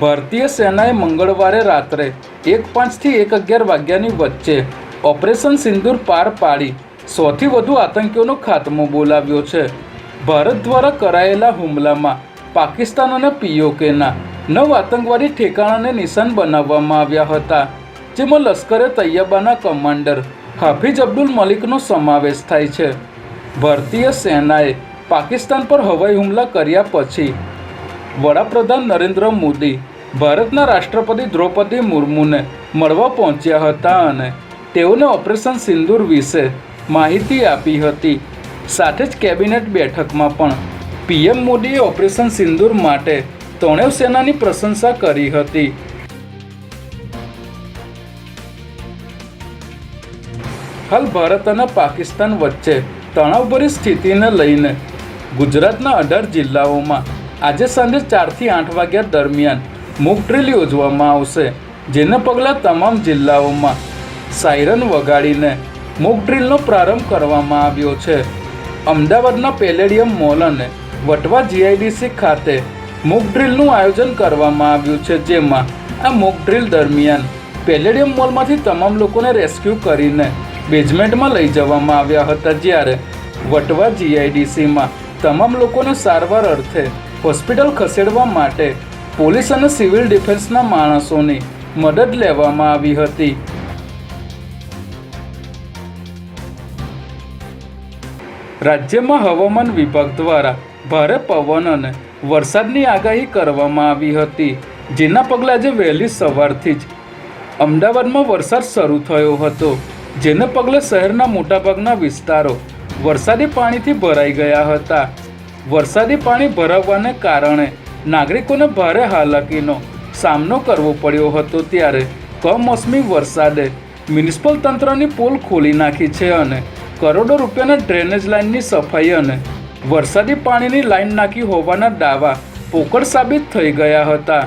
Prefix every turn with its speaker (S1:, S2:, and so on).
S1: ભારતીય સેનાએ મંગળવારે રાત્રે એક પાંચથી એક અગિયાર વાગ્યાની વચ્ચે ઓપરેશન સિંદૂર પાર પાડી સોથી વધુ આતંકીઓનો ખાત્મો બોલાવ્યો છે. ભારત દ્વારા કરાયેલા હુમલામાં પાકિસ્તાન અને પીઓકેના નવ આતંકવાદી ઠેકાણાને નિશાન બનાવવામાં આવ્યા હતા, જેમાં લશ્કરે તૈયબાના કમાન્ડર હાફિઝ અબ્દુલ મલિકનો સમાવેશ થાય છે. ભારતીય સેનાએ પાકિસ્તાન પર હવાઈ હુમલા કર્યા પછી વડાપ્રધાન નરેન્દ્ર મોદી ભારતના રાષ્ટ્રપતિ દ્રૌપદી મુર્મુને મળવા પહોંચ્યા હતા અને તેઓને ઓપરેશન સિંદૂર વિશે માહિતી આપી હતી. સાથે જ કેબિનેટ બેઠકમાં પણ પીએમ મોદીએ ઓપરેશન સિંદૂર માટે ત્રણેય સેનાની પ્રશંસા કરી હતી. હાલ ભારત અને પાકિસ્તાન વચ્ચે તણાવભરી સ્થિતિને લઈને ગુજરાતના અઢાર જિલ્લાઓમાં આજે સાંજે ચારથી આઠ વાગ્યા દરમિયાન મૂક ડ્રીલ યોજવામાં આવશે, જેના પગલાં તમામ જિલ્લાઓમાં સાયરન વગાડીને મૂક ડ્રીલનો પ્રારંભ કરવામાં આવ્યો છે. અમદાવાદના પેલેડિયમ મોલ અને વટવા જીઆઈડીસી ખાતે મૂક ડ્રીલનું આયોજન કરવામાં આવ્યું છે, જેમાં આ મૂક ડ્રીલ દરમિયાન પેલેડિયમ મોલમાંથી તમામ લોકોને રેસ્ક્યુ કરીને બેઝમેન્ટમાં લઈ જવામાં આવ્યા હતા. જ્યારે વટવા જીઆઈડીસીમાં તમામ લોકોને સારવાર અર્થે હોસ્પિટલ ખસેડવા માટે પોલીસ અને સિવિલ ડિફેન્સના માણસોની મદદ લેવામાં આવી હતી. રાજ્યમાં હવામાન વિભાગ દ્વારા ભારે પવન અને વરસાદની આગાહી કરવામાં આવી હતી. જેના પગલે આજે વહેલી સવારથી જ અમદાવાદમાં વરસાદ શરૂ થયો હતો. જેને પગલે શહેરના મોટાભાગના વિસ્તારો વરસાદી પાણીથી ભરાઈ ગયા હતા. વરસાદી પાણી ભરાવવાને કારણે નાગરિકોને ભારે હાલાકીનો સામનો કરવો પડ્યો હતો ત્યારે કમોસમી વરસાદે મ્યુનિસિપલ તંત્રની પોલ ખોલી નાખી છે અને કરોડો રૂપિયાના ડ્રેનેજ લાઇનની સફાઈ અને વરસાદી પાણીની લાઇન નાખી હોવાના દાવા પોકળ સાબિત થઈ ગયા હતા.